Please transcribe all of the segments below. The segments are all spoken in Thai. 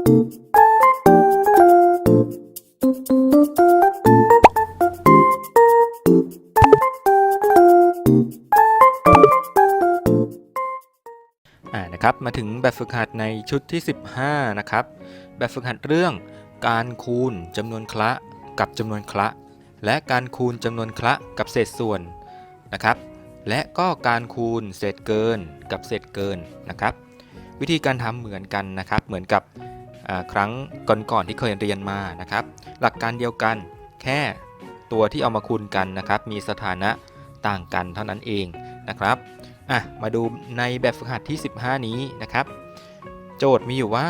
อ่านะครับมาถึงแบบฝึกหัดในชุดที่ 15 นะครับ แบบฝึกหัดเรื่องการคูณจำนวนคละกับจำนวนคละ และการคูณจำนวนคละกับเศษส่วนนะครับ และก็การคูณเศษเกินกับเศษเกินนะครับ วิธีการทำเหมือนกันนะครับ เหมือนกับ ครั้งก่อนๆที่เคยเรียนมานะครับ หลักการเดียวกันแค่ตัวที่เอามาคูณกันนะครับ มีสถานะต่างกันเท่านั้นเองนะครับอะมาดูในแบบฝึกหัดที่ 15 นี้นะครับ โจทย์มีอยู่ว่า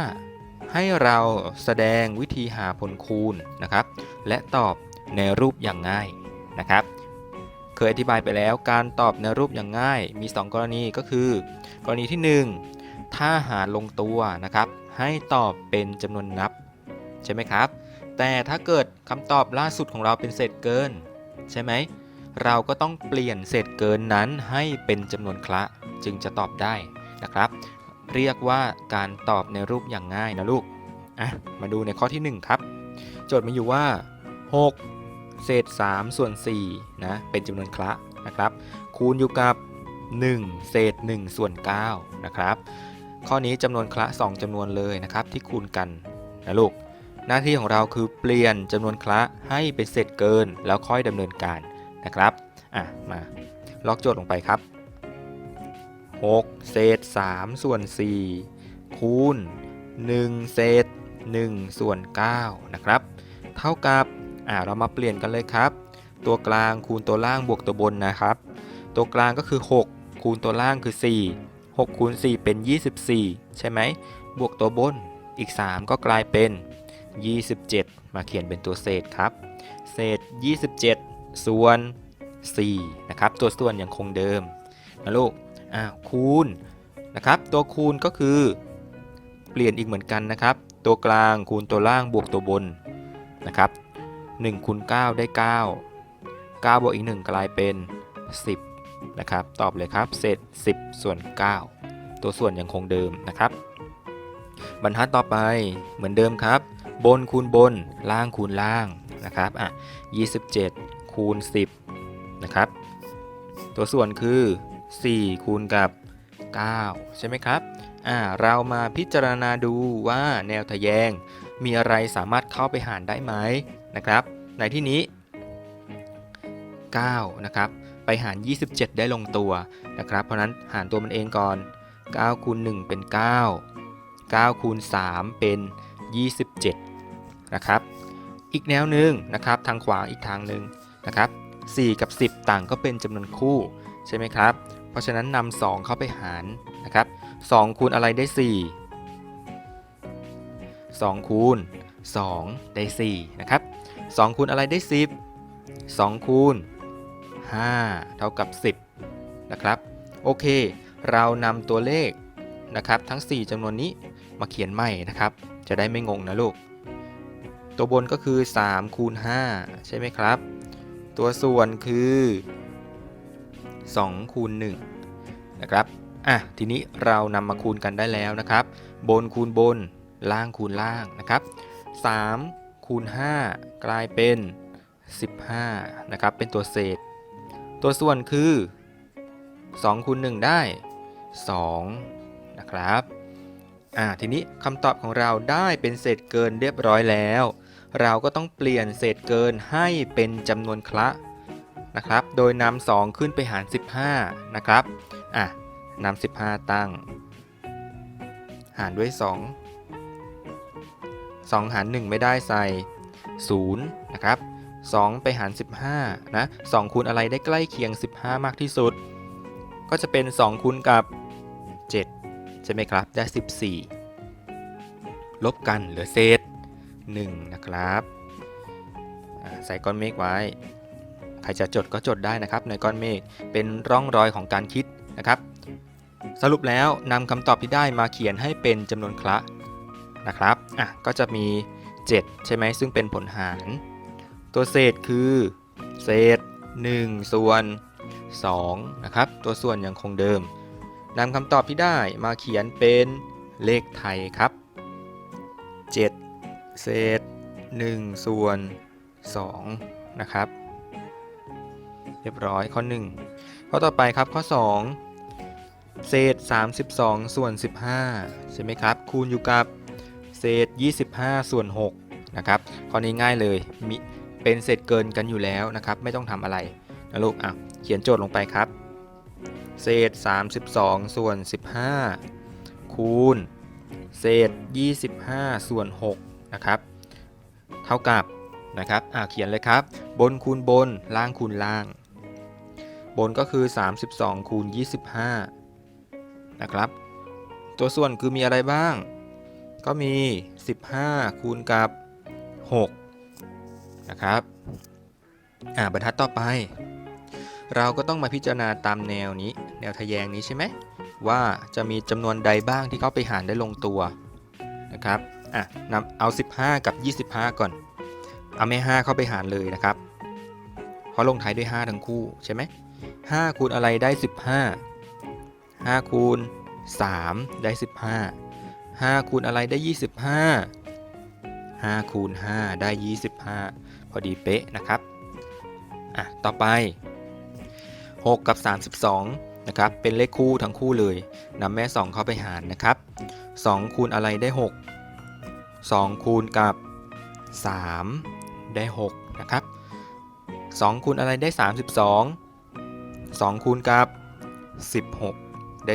ให้เราแสดงวิธีหาผลคูณนะครับ และตอบในรูปอย่างง่ายนะครับ เคยอธิบายไปแล้วการตอบในรูปอย่างง่าย มี 2 กรณีก็คือ กรณีที่ 1 ถ้าหารลงตัวนะครับ ให้ตอบเป็นจำนวนนับ ใช่ไหมครับ แต่ถ้าเกิดคำตอบล่าสุดของเราเป็นเศษเกิน ใช่ไหม เราก็ต้องเปลี่ยนเศษเกินนั้นให้เป็นจำนวนคละจึงจะตอบได้นะครับ เรียกว่าการตอบในรูปอย่างง่ายนะลูกอะมาดูในข้อที่ 1 ครับ โจทย์มีอยู่ว่า 6 เศษ 3 ส่วน4นะเป็นจำนวนคละนะครับ คูณอยู่กับ 1 เศษ 1 ส่วน9นะครับ ข้อนี้จำนวนคละ 2จำนวนเลยนะครับที่คูณกันนะลูก หน้าที่ของเราคือเปลี่ยนจำนวนคละให้เป็นเศษเกิน แล้วค่อยดำเนินการนะครับอะมาล็อกโจทย์ลงไปครับ 6 เศษ 3 ส่วน 4 คูณ 1 เศษ 1 ส่วน 9 นะครับ เท่ากับอ่าเรามาเปลี่ยนกันเลยครับ ตัวกลางคูณตัวล่างบวกตัวบนนะครับ ตัวกลางก็คือ 6 คูณตัวล่างคือ 4 6คูณ4เป็น 24 ใช่ไหม บวกตัวบนอีก 3 ก็กลายเป็น 27 มาเขียนเป็นตัวเศษครับ เศษ 27 ส่วน 4 นะครับ ตัวส่วนยังคงเดิมนะลูกอ่าคูณนะครับ ตัวคูณก็คือ เปลี่ยนอีกเหมือนกันนะครับ ตัวกลางคูณตัวล่างบวกตัวบนนะครับ1คูณ9ได้ 9 9บวกอีก 1 กลายเป็น 10 นะครับ ตอบเลยครับ เศษ 10 ส่วน 9 ตัวส่วนยังคงเดิมนะครับ บรรทัดต่อไปเหมือนเดิมครับ บนคูณบน ล่างคูณล่างนะครับอะ27 คูณ 10 นะครับ ตัวส่วนคือ 4 คูณกับ 9 ใช่ไหมครับอ่าเรามาพิจารณาดูว่าแนวทะแยงมีอะไรสามารถเข้าไปหารได้ไหมนะครับ ในที่นี้ 9 นะครับ ไปหาร 27 ได้ลงตัวนะครับ เพราะนั้นหารตัวมันเองก่อน9คูณ1เป็น 9 9คูณ3เป็น 27 นะครับ อีกแนวหนึ่งนะครับ ทางขวาอีกทางหนึ่งนะครับ 4 กับ 10 ต่างก็เป็นจำนวนคู่ใช่ไหมครับ เพราะฉะนั้นนำ2เข้าไปหารนะครับ2คูณอะไรได้ 4 2 คูณ 2 ได้ 4 นะครับ 2 คูณอะไรได้ 10 2 คูณ 5 เท่ากับ 10 นะครับ โอเค เรานำตัวเลขนะครับทั้ง 4จำนวนนี้มาเขียนใหม่นะครับ จะได้ไม่งงนะลูก ตัวบนก็คือ 3 คูณ 5 ใช่ไหมครับ ตัวส่วนคือ 2 คูณ 1 นะครับ อะ ทีนี้เรานำมาคูณกันได้แล้วนะครับ บนคูณบน ล่างคูณล่างนะครับ3คูณ5กลายเป็น 15 นะครับ เป็นตัวเศษ ตัวส่วนคือ2คูณ1ได้2นะครับอ่าทีนี้คำตอบของเราได้เป็นเศษเกินเรียบร้อยแล้ว เราก็ต้องเปลี่ยนเศษเกินให้เป็นจำนวนคละนะครับ โดยนำ2ขึ้นไปหาร 15 นะครับอะนำ15 ตั้ง หารด้วย 2 2 หาร 1 ไม่ได้ใส่0นะครับ 2 ไปหาร 15 นะ 2 คูณอะไรได้ใกล้เคียง 15 มากที่สุด ก็จะเป็น 2 คูณกับ 7 ใช่ไหมครับ ได้ 14 ลบกันเหลือเศษ 1 นะครับใส่ก้อนเมฆไว้ ใครจะจดก็จดได้นะครับ ในก้อนเมฆเป็นร่องรอยของการคิดนะครับ สรุปแล้วนำคำตอบที่ได้มาเขียนให้เป็นจำนวนคละนะครับ อะ ก็จะมี 7 ใช่ไหมซึ่งเป็นผลหาร ตัวเศษคือ เศษ 1 ส่วน 2 นะครับ ตัวส่วนยังคงเดิมนำคำตอบที่ได้มาเขียนเป็นเลขไทยครับ 7 เศษ 1 ส่วน 2 นะครับ เรียบร้อยข้อ 1 ข้อต่อไปครับข้อ 2 เศษ 32 ส่วน 15 ใช่ไหมครับ คูณอยู่กับเศษ 25 ส่วน 6 นะครับ ข้อนี้ง่ายเลย มี เป็นเศษเกินกันอยู่แล้วนะครับ ไม่ต้องทำอะไรนะลูกอะเขียนโจทย์ลงไปครับ เศษ 32 ส่วน 15 คูณ เศษ 25 ส่วน6นะครับ เท่ากับนะครับอะเขียนเลยครับ บนคูณบน ล่างคูณล่าง บนก็คือ 32 คูณ 25 นะครับ ตัวส่วนคือมีอะไรบ้าง ก็มี 15 คูณกับ 6 นะครับอ่าบรรทัดต่อไป เราก็ต้องมาพิจารณาตามแนวนี้ แนวทะแยงนี้ใช่ไหมว่าจะมีจำนวนใดบ้างที่เข้าไปหารได้ลงตัวนะครับอะนำเอา 15 กับ 25 ก่อน เอาแม่ 5 เข้าไปหารเลยนะครับ เพราะลงท้ายด้วย 5 ทั้งคู่ใช่ไหม5คูณอะไรได้ 15 5คูณ3ได้ 15 5คูณอะไรได้ 25 5คูณ5ได้ 25 พอดีเป๊ะนะครับอะต่อไป 6 กับ 32นะครับเป็นเลขคู่ทั้งคู่เลยนำแม่ 2 เข้าไปหารนะครับ 2 คูณอะไรได้ 6 2 คูณกับ 3 ได้6นะครับ2คูณอะไรได้ 32 2 คูณกับ 16 ได้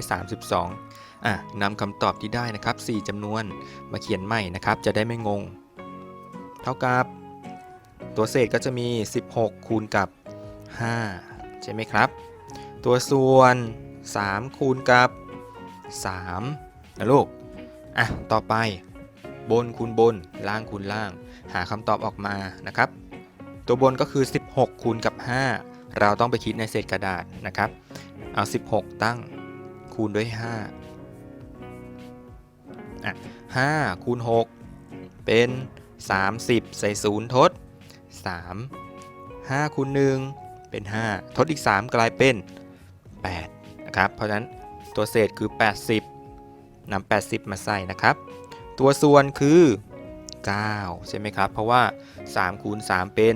32อะนำคำตอบที่ได้นะครับ 4จำนวนมาเขียนใหม่นะครับ จะได้ไม่งง เท่ากับ ตัวเศษก็จะมี 16 คูณกับ 5 ใช่ไหมครับ ตัวส่วน 3 คูณกับ 3 นะลูก อะ ต่อไป บนคูณบน ล่างคูณล่าง หาคำตอบออกมานะครับ ตัวบนก็คือ 16 คูณกับ 5 เราต้องไปคิดในเศษกระดาษนะครับ เอา 16 ตั้งคูณด้วย 5 อะ5คูณ 6 เป็น 30 ใส่0ทด 3 5คูณ1เป็น 5 ทดอีก 3 กลายเป็น 8 นะครับ เพราะฉะนั้นตัวเศษคือ 80นำ80 มาใส่นะครับ ตัวส่วนคือ 9 ใช่ไหมครับ เพราะว่า 3 คูณ 3 เป็น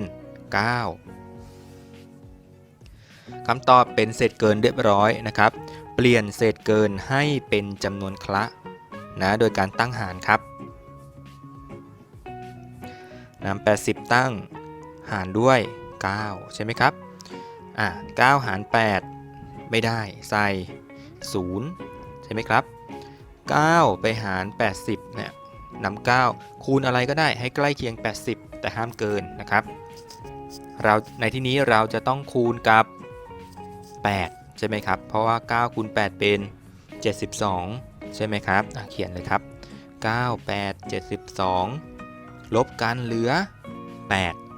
9 คำตอบเป็นเศษเกินเรียบร้อยนะครับ เปลี่ยนเศษเกินให้เป็นจำนวนคละนะโดยการตั้งหารครับนำ80 ตั้ง หารด้วย 9 ใช่ไหมครับ อะ9หาร 8 ไม่ได้ใส่ 0 ใช่ไหมครับ 9 ไปหาร 80 เนี่ยนำ9คูณอะไรก็ได้ให้ใกล้เคียง 80 แต่ห้ามเกินนะครับ เราในที่นี้เราจะต้องคูณกับ 8 ใช่ไหมครับ เพราะว่า9คูณ8 เป็น 72 ใช่ไหมครับเขียนเลยครับ 9 8 72 ลบกันเหลือ 8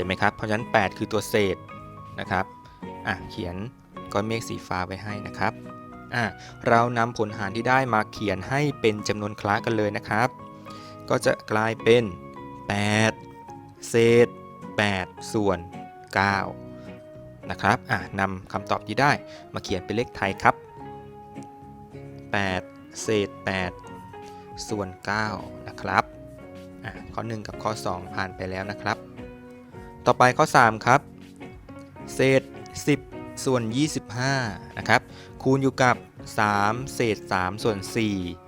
ช่ไหมครับ เพราะฉะนั้น 8 คือตัวเศษนะครับอะเขียนก้อนเมฆสีฟ้าไว้ให้นะครับอะเรานำผลหารที่ได้มาเขียนให้เป็นจำนวนคละกันเลยนะครับ ก็จะกลายเป็น 8 เศษ 8 ส่วน 9 นะครับอะนำคำตอบที่ได้มาเขียนเป็นเลขไทยครับ 8 เศษ 8 ส่วน 9 นะครับอะข้อ 1 กับข้อ 2 ผ่านไปแล้วนะครับ ต่อไปข้อ 3 ครับ เศษ 10 ส่วน 25 นะครับ คูณอยู่กับ 3 เศษ 3 ส่วน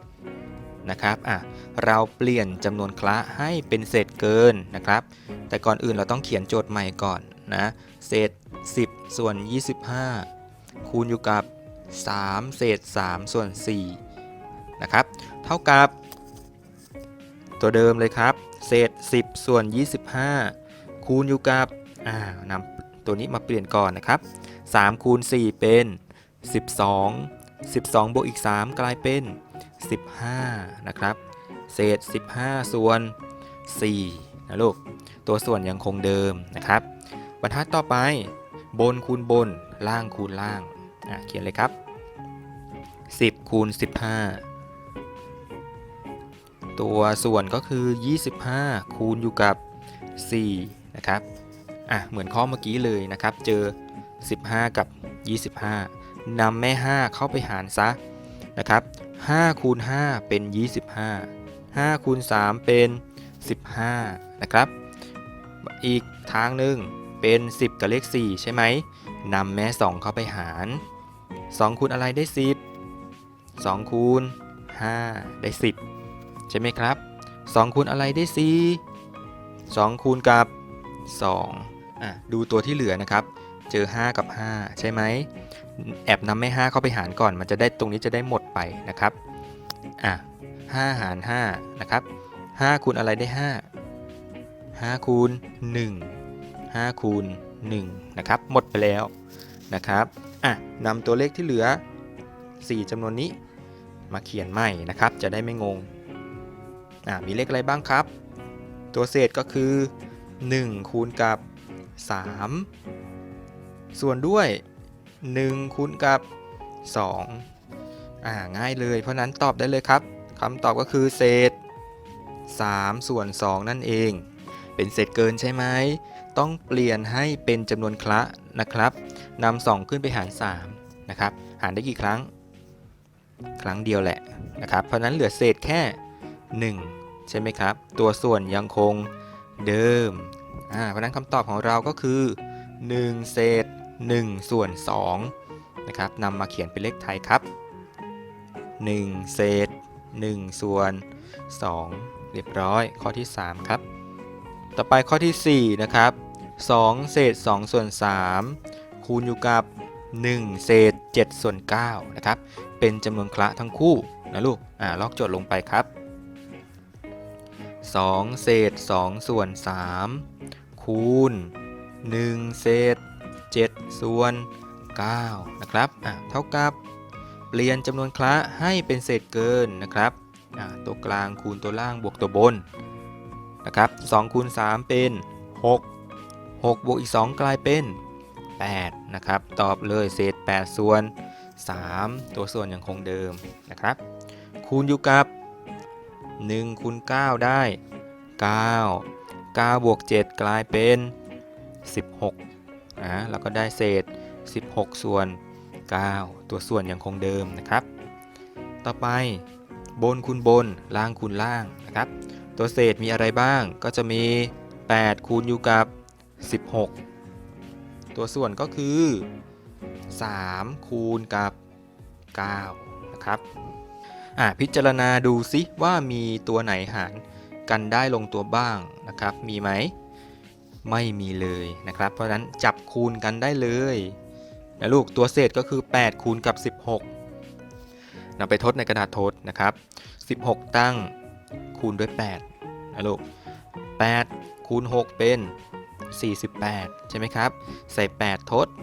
4 นะครับ อะ เราเปลี่ยนจำนวนคละให้เป็นเศษเกินนะครับ แต่ก่อนอื่นเราต้องเขียนโจทย์ใหม่ก่อนนะ เศษ 10 ส่วน 25 คูณอยู่กับ 3 เศษ 3 ส่วน 4 นะครับ เท่ากับ ตัวเดิมเลยครับ เศษ 10 ส่วน 25 คูณอยู่กับอ่านำตัวนี้มาเปลี่ยนก่อนนะครับ3คูณ4เป็น 12 12 บวกอีก 3 กลายเป็น 15 นะครับ เศษ 15 ส่วน4นะลูก ตัวส่วนยังคงเดิมนะครับ บรรทัดต่อไป บนคูณบน ล่างคูณล่าง เขียนเลยครับ 10 คูณ 15 ตัวส่วนก็คือ 25 คูณอยู่กับ 4 นะครับอะเหมือนข้อเมื่อกี้เลยนะครับ เจอ 15 กับ 25นำแม่ 5 เข้าไปหารซะนะครับ5คูณ5เป็น 25 5คูณ3เป็น 15 นะครับ อีกทางหนึ่งเป็น 10 กับเลข 4 ใช่ไหมนำแม่ 2 เข้าไปหาร 2 คูณอะไรได้ 10 2 คูณ 5 ได้ 10 ใช่ไหมครับ 2 คูณอะไรได้ 4 2 คูณกับ 2อะดูตัวที่เหลือนะครับ เจอ 5 กับ 5 ใช่ไหม แอบนำแม่ 5 เข้าไปหารก่อน มันจะได้ตรงนี้จะได้หมดไปนะครับอะ5หาร5นะครับ5คูณอะไรได้ 5 5คูณ1 5คูณ1นะครับ หมดไปแล้วนะครับอะนำตัวเลขที่เหลือ 4จำนวนนี้มาเขียนใหม่นะครับ จะได้ไม่งงอะมีเลขอะไรบ้างครับ ตัวเศษก็คือ 1 คูณกับ 3 ส่วนด้วย 1 คูณกับ 2 อ่าง่ายเลยเพราะนั้นตอบได้เลยครับคำตอบก็คือเศษ 3 ส่วน 2 นั่นเอง เป็นเศษเกินใช่ไหม ต้องเปลี่ยนให้เป็นจำนวนคละนะครับนำ2ขึ้นไปหาร 3 นะครับ หารได้กี่ครั้ง ครั้งเดียวแหละนะครับ เพราะฉะนั้นเหลือเศษแค่ 1 ใช่ไหมครับ ตัวส่วนยังคง เดิมอ่าเพราะนั้นคำตอบของเราก็คือ 1 เศษ 1 ส่วน2นะครับนำมาเขียนเป็นเลขไทยครับ 1 เศษ 1 ส่วน 2 เรียบร้อยข้อที่ 3 ครับ ต่อไปข้อที่ 4 นะครับ 2 เศษ 2 ส่วน 3 คูณอยู่กับ 1 เศษ7ส่วน9นะครับเป็นจำนวนคละทั้งคู่นะลูกอ่าลอกโจทย์ลงไปครับ 2 เศษ 2 ส่วน 3 คูณ 1 เศษ 7 ส่วน 9 นะครับอ่าเท่ากับ เปลี่ยนจำนวนคละให้เป็นเศษเกินนะครับอ่าตัวกลางคูณตัวล่างบวกตัวบนนะครับ2คูณ3เป็น 6 6 บวกอีก 2 กลายเป็น 8 นะครับ ตอบเลยเศษ 8 ส่วน 3 ตัวส่วนยังคงเดิมนะครับ คูณอยู่กับ 1คูณ9 ได้ 9 9บวก7 กลายเป็น 16นะแล้วก็ได้เศษ 16 ส่วน 9 ตัวส่วนยังคงเดิมนะครับ ต่อไปบนคูณบน ล่างคูณล่างนะครับ ตัวเศษมีอะไรบ้างก็จะมี 8 คูณอยู่กับ 16 ตัวส่วนก็คือ 3 คูณกับ 9 นะครับ อะพิจารณาดูซิว่ามีตัวไหนหารกันได้ลงตัวบ้างนะครับ มีไหมไม่มีเลยนะครับ เพราะฉะนั้นจับคูณกันได้เลยนะลูกตัวเศษก็คือ 8 คูณกับ 16นำไปทดในกระดาษทดนะครับ 16 ตั้งคูณด้วย8นะลูก8คูณ 6 เป็น 48 ใช่ไหมครับ ใส่ 8 ทด 4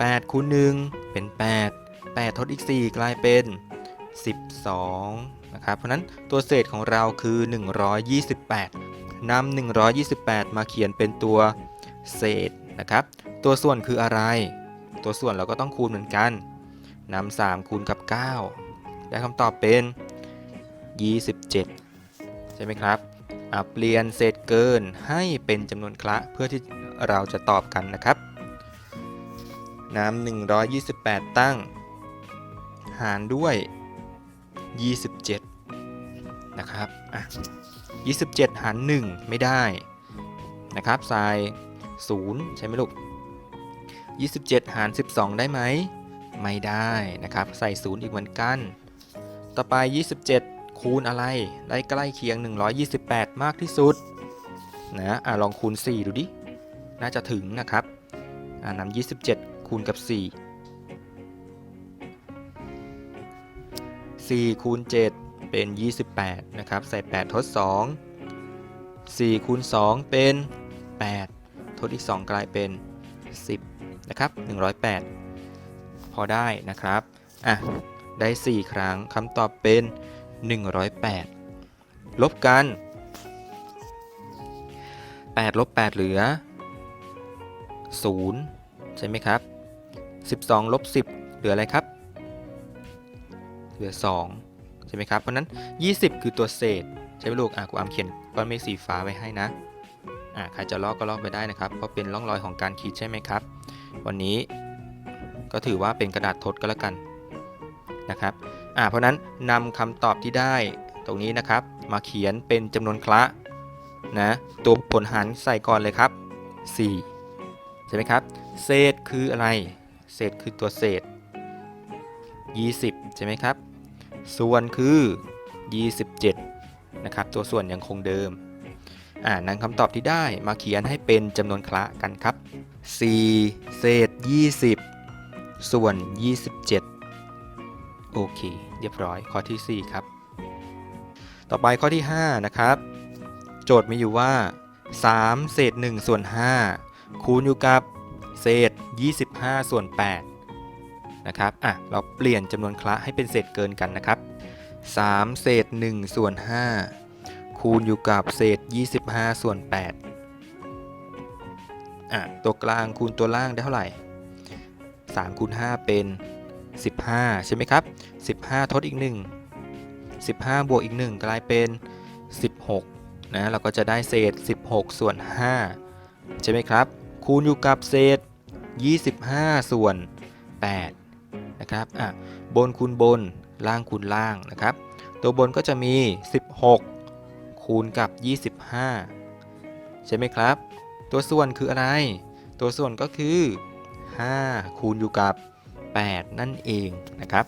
8คูณ1เป็น 8 8 ทดอีก 4 กลายเป็น 12 นะครับ เพราะนั้นตัวเศษของเราคือ 128นำ128 มาเขียนเป็นตัวเศษนะครับ ตัวส่วนคืออะไร ตัวส่วนเราก็ต้องคูณเหมือนกันนำ3คูณกับ 9 ได้คำตอบเป็น 27 ใช่ไหมครับเปลี่ยนเศษเกินให้เป็นจำนวนคละเพื่อที่เราจะตอบกันนะครับนำ128 ตั้ง หารด้วย 27 นะครับอะ27 หาร 1 ไม่ได้นะครับใส่0ใช่ไหมลูก 27 หาร 12 ได้ไหม ไม่ได้นะครับ ใส่ 0 อีกเหมือนกัน ต่อไป 27 คูณอะไร ได้ใกล้เคียง 128 มากที่สุดนะอะลองคูณ 4 ดูดิ น่าจะถึงนะครับอ่านำ27 คูณกับ 4 4คูณ7เป็น 28 นะครับ ใส่ 8 ทด 2 4คูณ2เป็น 8 ทดอีก 2 กลายเป็น 10 นะครับ 108 พอได้นะครับ อะ ได้ 4 ครั้งคำตอบเป็น 108 ลบกัน 8 ลบ 8 เหลือ 0 ใช่ไหมครับ 12 ลบ 10 เหลืออะไรครับ เหลือ 2 ใช่ไหมครับ เพราะนั้น 20 คือตัวเศษ ใช่ไหมลูกอะกูอามเขียนก้อนเมฆสีฟ้าไว้ให้นะอะใครจะลอกก็ลอกไปได้นะครับ เพราะเป็นร่องรอยของการคิดใช่ไหมครับ วันนี้ก็ถือว่าเป็นกระดาษทดก็แล้วกันนะครับอ่าเพราะนั้นนำคำตอบที่ได้ตรงนี้นะครับ มาเขียนเป็นจำนวนคละนะตัวผลหารใส่ก่อนเลยครับ 4 ใช่ไหมครับ เศษคืออะไร เศษคือตัวเศษ 20 ใช่ไหมครับ ส่วนคือ 27 นะครับ ตัวส่วนยังคงเดิม อ่านำคำตอบที่ได้มาเขียนให้เป็นจำนวนคละกันครับ 4 เศษ 20 ส่วน 27 โอเค เรียบร้อย ข้อที่ 4 ครับ ต่อไปข้อที่ 5 นะครับ โจทย์มีอยู่ว่า 3 เศษ 1 ส่วน 5 คูณอยู่กับ เศษ 25 ส่วน 8 นะครับอะเราเปลี่ยนจำนวนคละให้เป็นเศษเกินกันนะครับ 3 เศษ1ส่วน5คูณอยู่กับเศษ 25 ส่วน8อะตัวกลางคูณตัวล่างได้เท่าไหร่ 3 คูณ 5 เป็น 15 ใช่ไหมครับ 15 ทดอีก 1 15 บวกอีก 1 กลายเป็น 16นะเราก็จะได้เศษ 16 ส่วน 5 ใช่ไหมครับ คูณอยู่กับเศษ 25 ส่วน 8 นะครับอะบนคูณบนล่างคูณล่างนะครับ ตัวบนก็จะมี 16 คูณกับ 25 ใช่ไหมครับ ตัวส่วนคืออะไร ตัวส่วนก็คือ 5 คูณอยู่กับ 8 นั่นเองนะครับ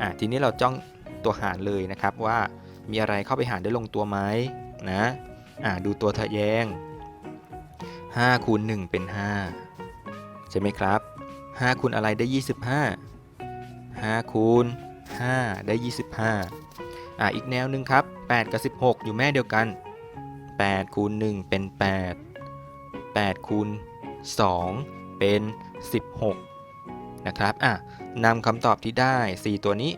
อะทีนี้เราจ้องตัวหารเลยนะครับว่ามีอะไรเข้าไปหารได้ลงตัวไหมนะอะดูตัวทะแยง 5 คูณ 1 เป็น 5 ใช่ไหมครับ 5 คูณอะไรได้ 25 5คูณ5ได้ 25อะอีกแนวหนึ่งครับ 8 กับ 16 อยู่แม่เดียวกัน 8 คูณ 1 เป็น 8 8 คูณ 2 เป็น 16 นะครับอะนำคำตอบที่ได้ 4 ตัวนี้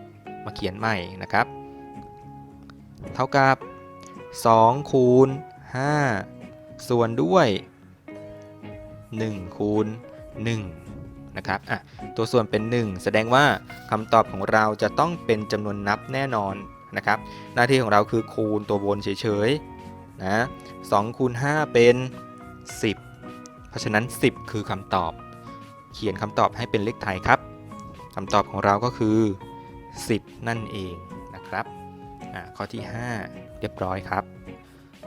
มาเขียนใหม่นะครับ เท่ากับ 2 คูณ 5 ส่วนด้วย 1 คูณ 1 นะครับอะตัวส่วนเป็น 1 แสดงว่าคำตอบของเราจะต้องเป็นจำนวนนับแน่นอนนะครับหน้าที่ของเราคือคูณตัวบนเฉยๆนะ2คูณ5เป็น 10 เพราะฉะนั้น 10 คือคำตอบ เขียนคำตอบให้เป็นเลขไทยครับคำตอบของเราก็คือ 10 นั่นเองนะครับข้อที่ 5 เรียบร้อยครับ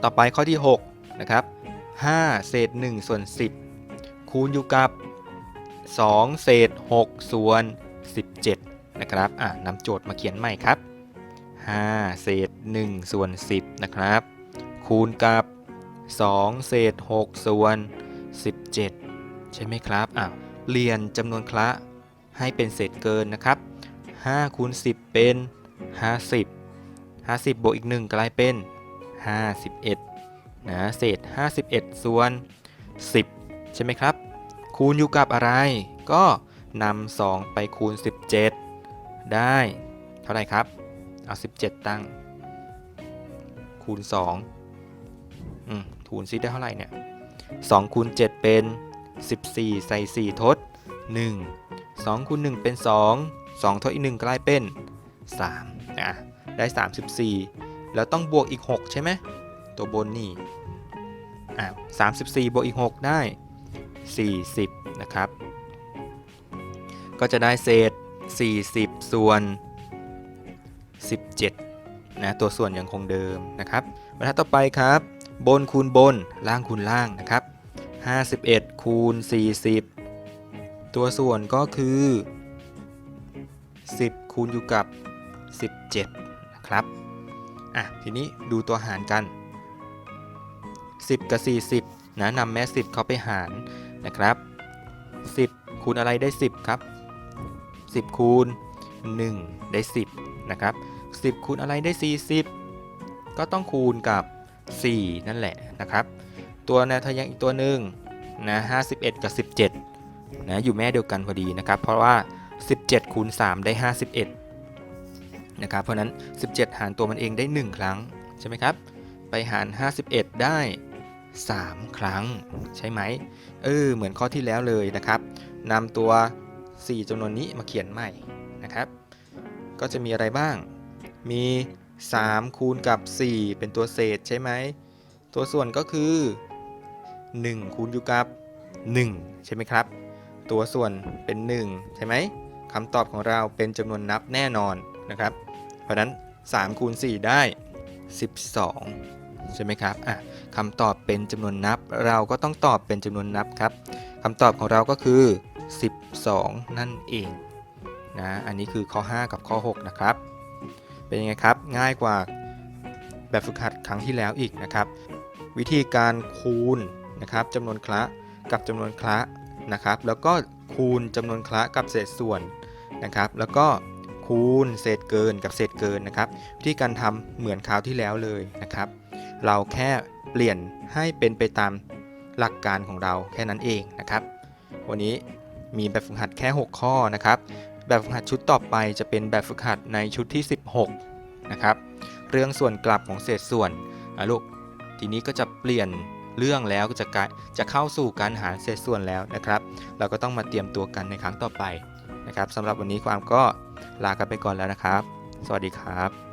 ต่อไปข้อที่6นะครับ5เศษ1ส่วน10 คูณอยู่กับ 2 เศษ 6 ส่วน 17 นะครับอะนำโจทย์มาเขียนใหม่ครับ 5 เศษ 1 ส่วน 10 นะครับ คูณกับ 2 เศษ 6 ส่วน 17 ใช่ไหมครับอะเปลี่ยนจำนวนคละให้เป็นเศษเกินนะครับ5คูณ10 เป็น 50 50 บวกอีก 1 กลายเป็น 51นะเศษ 51 ส่วน 10 ใช่ไหมครับ คูณอยู่กับอะไร ก็นำ2ไปคูณ 17 ได้ เท่าไหร่ครับ เอา 17 ตั้ง คูณ2อืมคูณซิได้เท่าไหร่เนี่ย2คูณ7เป็น 14 ใส่ 4 ทด 1 2คูณ1เป็น 2 2 ทดอีก 1 กลายเป็น3อะได้ 34 แล้วต้องบวกอีก 6 ใช่ไหม ตัวบนนี่อะ34 บวกอีก 6 ได้ 40 นะครับ ก็จะได้เศษ 40 ส่วน 17 นะ ตัวส่วนยังคงเดิมนะครับบรรทัดต่อไปครับ บนคูณบน ล่างคูณล่างนะครับ 51 คูณ 40 ตัวส่วนก็คือ 10 คูณอยู่กับ 17 นะครับ อะ ทีนี้ดูตัวหารกัน 10 กับ 40นะนำแม่10 เข้าไปหาร นะครับ 10 คูณอะไรได้ 10 ครับ 10 คูณ 1 ได้ 10 นะครับ 10 คูณอะไรได้ 40 ก็ต้องคูณกับ 4 นั่นแหละนะครับ ตัวแนวทะยังอีกตัวหนึ่งนะ51 กับ 17นะอยู่แม่เดียวกันพอดีนะครับ เพราะว่า 17 คูณ 3 ได้ 51 นะครับ เพราะนั้น 17 หารตัวมันเองได้ 1 ครั้ง ใช่ไหมครับ ไปหาร 51 ได้ 3 ครั้ง ใช่ไหมเออเหมือนข้อที่แล้วเลยนะครับนำตัว 4จำนวนนี้มาเขียนใหม่นะครับ ก็จะมีอะไรบ้าง มี 3 คูณกับ 4 เป็นตัวเศษใช่ไหมตัวส่วนก็คือ 1 คูณอยู่กับ 1 ใช่ไหมครับ ตัวส่วนเป็น 1 ใช่ไหมคำตอบของเราเป็นจำนวนนับแน่นอนนะครับ เพราะฉะนั้น3คูณ4ได้ 12 ใช่ไหมครับอะ คำตอบเป็นจำนวนนับ เราก็ต้องตอบเป็นจำนวนนับครับคำตอบของเราก็คือ 12 นั่นเองนะอันนี้คือข้อ 5 กับข้อ 6 นะครับ เป็นยังไงครับ ง่ายกว่าแบบฝึกหัดครั้งที่แล้วอีกนะครับ วิธีการคูณนะครับจำนวนคละกับจำนวนคละนะครับ แล้วก็คูณจำนวนคละกับเศษส่วนนะครับ แล้วก็คูณเศษเกินกับเศษเกินนะครับ วิธีการทำเหมือนคราวที่แล้วเลยนะครับ เราแค่ เปลี่ยนให้เป็นไปตามหลักการของเราแค่นั้นเองนะครับ วันนี้มีแบบฝึกหัดแค่ 6 ข้อนะครับ แบบฝึกหัดชุดต่อไปจะเป็นแบบฝึกหัดในชุดที่ 16 นะครับ เรื่องส่วนกลับของเศษส่วนอะลูก ทีนี้ก็จะเปลี่ยนเรื่องแล้วก็จะกจะเข้าสู่การหารเศษส่วนแล้วนะครับ เราก็ต้องมาเตรียมตัวกันในครั้งต่อไปนะครับสำหรับวันนี้ความก็ลากันไปก่อนแล้วนะครับ สวัสดีครับ